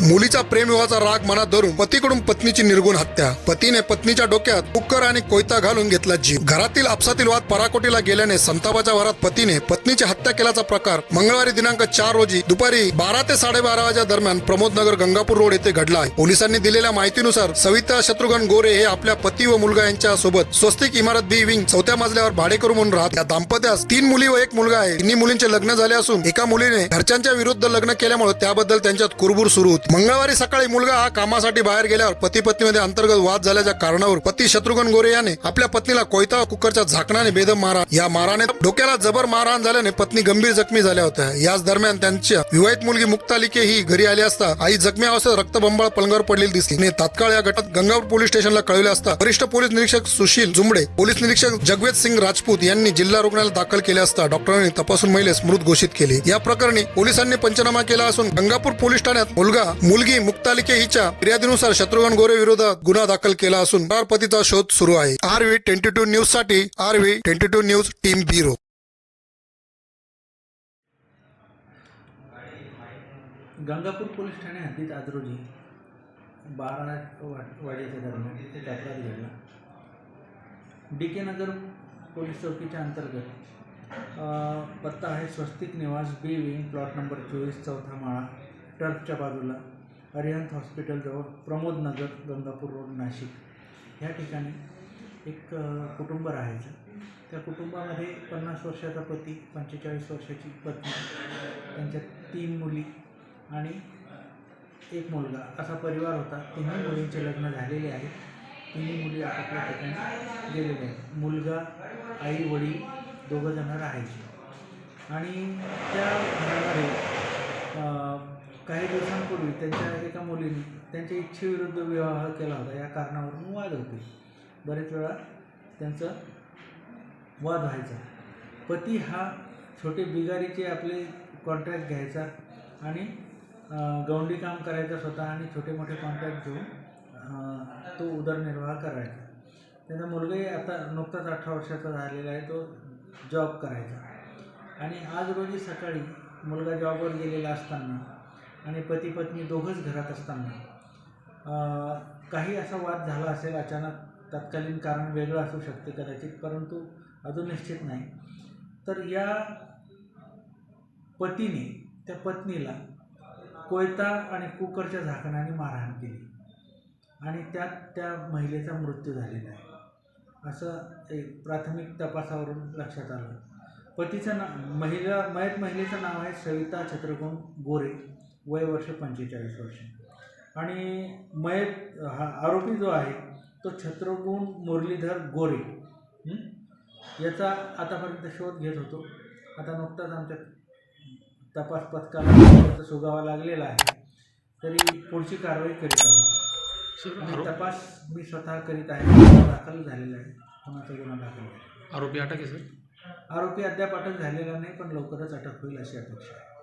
मुलीचा प्रेमविवाहाचा राग मनात धरून पतीकडून पत्नीची निर्गुण हत्या. पतीने पत्नीच्या डोक्यात कुकर आणि कोयता घालून घेतला जीव. घरातील आपसातील वाद पराकोटीला गेल्याने संतापाच्या भरात पतीने पत्नीची हत्या केल्याचा प्रकार मंगळवारी दिनांक चार रोजी दुपारी बारा ते साडेबारा वाजेच्या दरम्यान प्रमोदनगर गंगापूर रोड येथे घडला आहे. पोलिसांनी दिलेल्या माहितीनुसार सविता शत्रुघ्न गोरे हे आपल्या पती व मुलगा यांच्या सोबत स्वस्तिक इमारत बी विंग चौथ्या मजल्यावर भाडेकरू म्हणून राहत. या दाम्पत्यास तीन मुली व एक मुलगा आहे. तिन्ही मुलींचे लग्न झाले असून एका मुलीने घरच्यांच्या विरुद्ध लग्न केल्यामुळे त्याबद्दल त्यांच्यात कुरबुर सुरू होती. मंगळवारी सकाळी मुलगा हा कामासाठी बाहेर गेल्यावर पती पत्नीमध्ये अंतर्गत वाद झाल्याच्या कारणावर पती शत्रुघ्न गोरे याने आपल्या पत्नीला कोयता कुकरच्या झाकणाने बेदम मारा. या माराने डोक्याला जबर मारहाण झाल्याने पत्नी गंभीर जखमी झाल्या होत्या. याच दरम्यान त्यांच्या विवाहित मुलगी मुक्तालिके ही घरी आली असता आई जखमी अवस्थेत रक्तबंबाळ पलंगावर पडलेली दिसली. आणि तात्काळ या गटात गंगापूर पोलीस स्टेशनला कळविले असता वरिष्ठ पोलीस निरीक्षक सुशील जुंबडे पोलीस निरीक्षक जगवेद सिंग राजपूत यांनी जिल्हा रुग्णालयात दाखल केले असता डॉक्टरांनी तपासून महिलेस मृत घोषित केले. या प्रकरणी पोलिसांनी पंचनामा केला असून गंगापूर पोलीस ठाण्यात मुलगा मुलगी मुक्तालिके हिच्या फिर्यादीनुसार शत्रुघ्न गोरे विरोधात गुन्हा दाखल केला असून पतीचा शोध सुरू आहे. आर व्ही ट्वेंटी टू न्यूजसाठी R V twenty two news team bureau. Gangapur police Thane हद्दीत आज रोजी बारा वा- वाजेच्या दरम्यान एक अपघात घडला. डी के नगर पोलीस चौकीच्या अंतर्गत पत्ता आहे स्वस्तिक निवास बी विंग प्लॉट नंबर चोवीस चौथा माळा. टर्फच्या बाजूला अरिहंत हॉस्पिटलजवळ प्रमोद नगर गंगापूर रोड नाशिक. ह्या ठिकाणी एक कुटुंब राहायचं. त्या कुटुंबामध्ये पन्नास वर्षाचा पती पंचेचाळीस वर्षाची पत्नी त्यांच्या तीन मुली आणि एक मुलगा. असा परिवार होता. तिन्ही मुलींचे लग्न झालेले आहे तिन्ही मुली आपापल्या ठिकाणी गेलेल्या आहेत. मुलगा आई वडील दोघंजणं राहायचे. आणि त्या घरामध्ये काही दिवसांपूर्वी त्यांच्या एका मुलीने त्यांच्या इच्छेविरुद्ध विवाह केला होता. या कारणावरून वाद होते. बरेच वेळा त्यांचं वाद व्हायचा. पती हा छोटे बिगारीचे आपले कॉन्ट्रॅक्ट घ्यायचा आणि गवंडी काम करायचा स्वतः आणि छोटे मोठे कॉन्ट्रॅक्ट घेऊन तो उदरनिर्वाह करायचा. त्याचा मुलगाही आता नुकताच अठरा वर्षाचा झालेला आहे तो जॉब करायचा. आणि आज रोजी सकाळी मुलगा जॉबवर गेलेला असताना आणि पती पत्नी दोघंच घरात असताना काही असा वाद झाला असेल अचानक तत्कालीन कारण वेगळं असू शकते कदाचित परंतु अजून निश्चित नाही. तर या पतीने त्या पत्नीला कोयता आणि कुकरच्या झाकणाने मारहाण केली आणि त्यात त्या महिलेचा मृत्यू झालेला आहे. असं एक प्राथमिक तपासावरून लक्षात आलं. पतीचं ना महिला मयत महिलेचं नाव आहे सविता छत्रगुण गोरे. वय वर्ष पंचेचाळीस वर्ष. आणि मयत हा आरोपी जो आहे तो छत्रगुण मुरलीधर गोरे? याचा आतापर्यंत शोध घेत होतो. आता नुकताच आमच्या तपास पथकाला सुगावा लागलेला आहे. तरी पुढची कारवाई करीत आहोत. आणि तपास मी स्वतः करीत आहे. दाखल झालेला आहे. कोणाचा गुन्हा दाखल आहे आरोपी अटक आहे सर? आरोपी अद्याप अटक झालेला नाही पण लवकरच अटक होईल अशी अपेक्षा आहे.